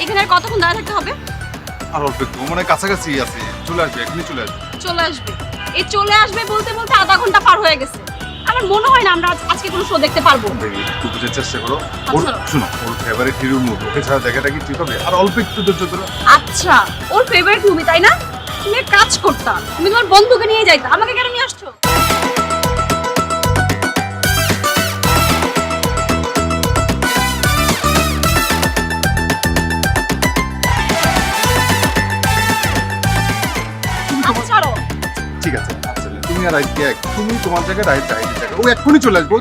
এখানে আর কতক্ষণ দাঁড়িয়ে থাকতে হবে? আর অল্প একটু মানে কাছাকাছি আছে। চলে আসবে এখনই চলে আসবে। চলে আসবে। এই চলে আসবে বলতে বলতে আধা ঘণ্টা পার হয়ে গেছে। আমার মনে হয় না আমরা আজ- আজকে কোনো শো দেখতে পারব। একটু বুঝার চেষ্টা করো। ওর আচ্ছা। শুনো ওর ফেভারিট হিরোর মুভি ওকে ছাড়া দেখাটা কি ঠিক হবে? আর অল্প একটু ধৈর্য ধরো। আচ্ছা ওর ফেভারিট মুভি তাই না? তুমি কাজ করতা তুমি তোমার বন্ধুকে নিয়ে যাইতা। আমাকে কেন নিয়ে আসছো? আর আজকে এক তুমি তোমার জায়গায় রাইট জায়গায় ও এক্ষুনি চলে আসব